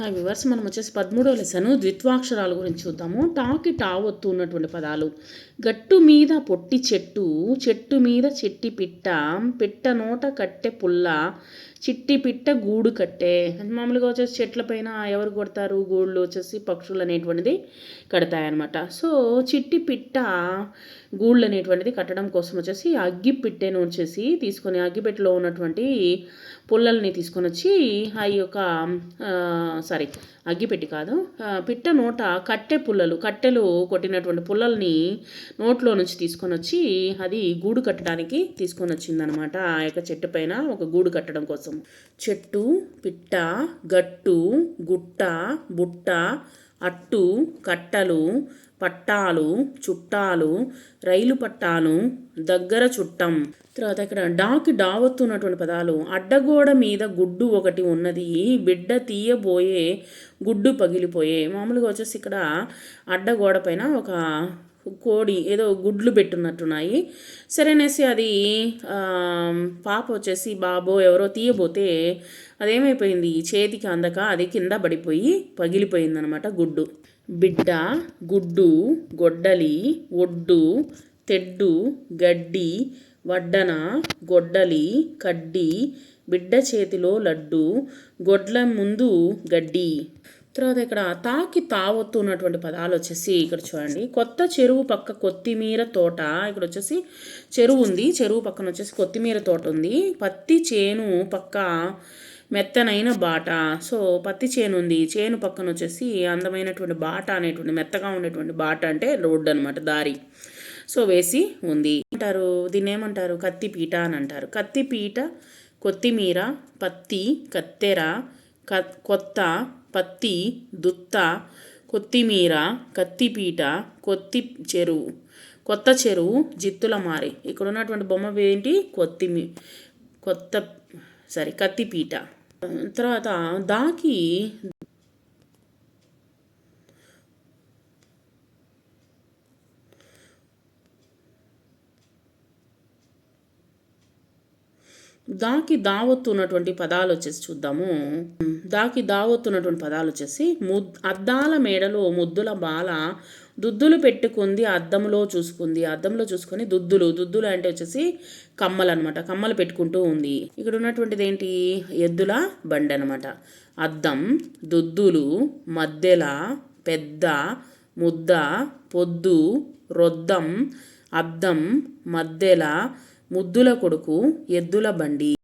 Hi viewers మనం వచ్చేసి పదమూడవ లెసను ద్విత్వాక్షరాల గురించి చూద్దాము. టాకి టా ఉన్నటువంటి పదాలు. గట్టు మీద పొట్టి చెట్టు చెట్టు మీద చెట్టి పిట్ట పిట్ట నోట కట్టె పుల్ల చిట్టి పిట్ట గూడు కట్టే. మామూలుగా వచ్చేసి చెట్ల పైన ఎవరు కొడతారు? గూళ్ళు వచ్చేసి పక్షులు అనేటువంటిది కడతాయన్నమాట. సో చిట్టి పిట్ట గూళ్ళు అనేటువంటిది కట్టడం కోసం వచ్చేసి అగ్గి పిట్టెను వచ్చేసి తీసుకొని అగ్గిపెట్టెలో ఉన్నటువంటి పుల్లల్ని తీసుకొని వచ్చి ఆ యొక్క సారీ అగ్గిపెట్టి కాదు పిట్ట నోట కట్టె పుల్లలు కట్టెలు కొట్టినటువంటి పుల్లల్ని నోట్లో నుంచి తీసుకొని వచ్చి అది గూడు కట్టడానికి తీసుకొని వచ్చిందనమాట. ఆ యొక్క చెట్టు పైన ఒక గూడు కట్టడం కోసం. చెట్టు పిట్ట గట్టు గుట్ట బుట్ట అట్టు కట్టలు పట్టాలు చుట్టాలు రైలు పట్టాలు దగ్గర చుట్టం. తర్వాత ఇక్కడ డాకి డావత్తున్నటువంటి పదాలు. అడ్డగోడ మీద గుడ్డు ఒకటి ఉన్నది. బిడ్డ తీయబోయే గుడ్డు పగిలిపోయే. మామూలుగా వచ్చేసి ఇక్కడ అడ్డగోడ పైన ఒక కోడి ఏదో గుడ్లు పెట్టున్నట్టున్నాయి. సరేనేసి అది పాప వచ్చేసి బాబో ఎవరో తీయబోతే అదేమైపోయింది చేతికి అందక అది కింద పడిపోయి పగిలిపోయిందనమాట గుడ్డు. బిడ్డ గుడ్డు గొడ్డలి ఒడ్డు తెడ్డు గడ్డి వడ్డన గొడ్డలి కడ్డి బిడ్డ చేతిలో లడ్డు గొడ్ల ముందు గడ్డి. తర్వాత ఇక్కడ తాకి తావొత్తు ఉన్నటువంటి పదాలు వచ్చేసి ఇక్కడ చూడండి. కొత్త చెరువు పక్క కొత్తిమీర తోట ఇక్కడ వచ్చేసి చెరువు ఉంది. చెరువు పక్కన వచ్చేసి కొత్తిమీర తోట ఉంది. పత్తి చేను పక్క మెత్తనైన బాట. సో పత్తి చేను ఉంది. చేను పక్కన వచ్చేసి అందమైనటువంటి బాట అనేటువంటి మెత్తగా ఉండేటువంటి బాట అంటే రోడ్డు అనమాట దారి. సో వేసి ఉంది. అంటారు దీన్ని ఏమంటారు కత్తిపీట అని అంటారు. కత్తిపీట కొత్తిమీర పత్తి కత్తెర కొత్త పత్తి దుత్త కొత్తిమీర కత్తిపీట కొత్తి చెరువు కొత్త చెరువు జిత్తుల మారి. ఇక్కడ ఉన్నటువంటి బొమ్మ ఏంటి కొత్తిమీ కొత్త సారీ కత్తిపీట. తర్వాత దాకి దాకి దావత్తున్నటువంటి పదాలు వచ్చేసి చూద్దాము. దాకి దావత్తున్నటువంటి పదాలు వచ్చేసి ముద్ అద్దాల మేడలో ముద్దుల బాల దుద్దులు పెట్టుకుంది అద్దంలో చూసుకుంది. అద్దంలో చూసుకొని దుద్దులు దుద్దులు అంటే వచ్చేసి కమ్మలు అనమాట కమ్మలు పెట్టుకుంటూ ఉంది. ఇక్కడ ఉన్నటువంటిది ఏంటి? ఎద్దుల బండి అనమాట అద్దం దుద్దులు మద్దెల పెద్ద ముద్ద పొద్దు రొద్దం అద్దం మద్దెల ముద్దుల కొడుకు ఎద్దుల బండి.